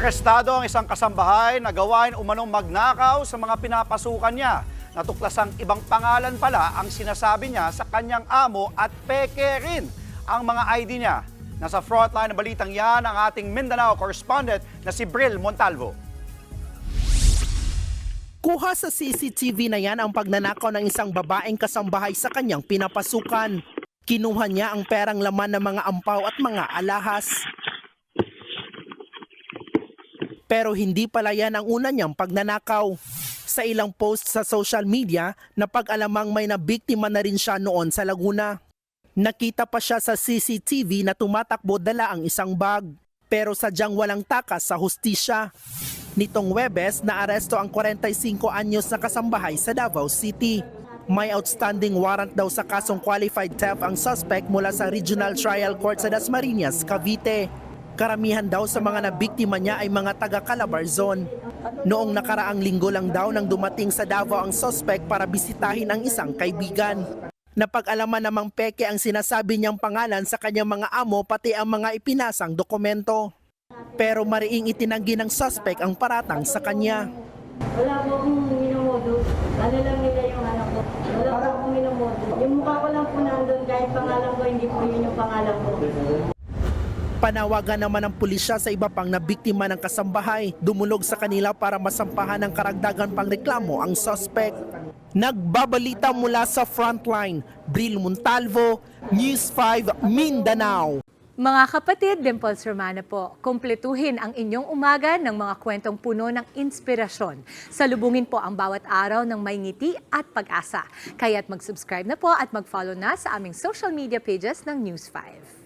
Arestado ang isang kasambahay na gawain umanong magnakaw sa mga pinapasukan niya. Natuklasang ibang pangalan pala ang sinasabi niya sa kanyang amo at peke rin ang mga ID niya. Nasa frontline ng balitang yan ang ating Mindanao correspondent na si Bril Montalvo. Kuha sa CCTV na yan ang pagnanakaw ng isang babaeng kasambahay sa kanyang pinapasukan. Kinuha niya ang perang laman ng mga ampaw at mga alahas. Pero hindi pala yan ang una niyang pagnanakaw. Sa ilang post sa social media, napag-alamang may nabiktima na rin siya noon sa Laguna. Nakita pa siya sa CCTV na tumatakbo dala ang isang bag. Pero sadyang walang takas sa hustisya. Nitong Webes, naaresto ang 45 anyos na kasambahay sa Davao City. May outstanding warrant daw sa kasong qualified theft ang suspect mula sa Regional Trial Court sa Dasmariñas, Cavite. Karamihan daw sa mga nabiktima niya ay mga taga Calabar Zone. Noong nakaraang linggo lang daw nang dumating sa Davao ang suspect para bisitahin ang isang kaibigan. Napag-alaman namang peke ang sinasabi niyang pangalan sa kanyang mga amo pati ang mga ipinasang dokumento. Pero mariing itinanggi ng suspect ang paratang sa kanya. Wala po akong minomodo. Ano lang nila yung anak ko. Wala po akong minomodo. Yung mukha ko lang po nandun kahit pangalan ko, hindi po yun yung pangalan ko. Panawagan naman ng pulisya sa iba pang nabiktima ng kasambahay. Dumulog sa kanila para masampahan ng karagdagan pang reklamo ang suspect. Nagbabalita mula sa frontline, Bril Montalvo, News 5 Mindanao. Mga kapatid, Dimples Romana po, kumpletuhin ang inyong umaga ng mga kwentong puno ng inspirasyon. Salubungin po ang bawat araw ng may ngiti at pag-asa. Kaya't mag-subscribe na po at mag-follow na sa aming social media pages ng News 5.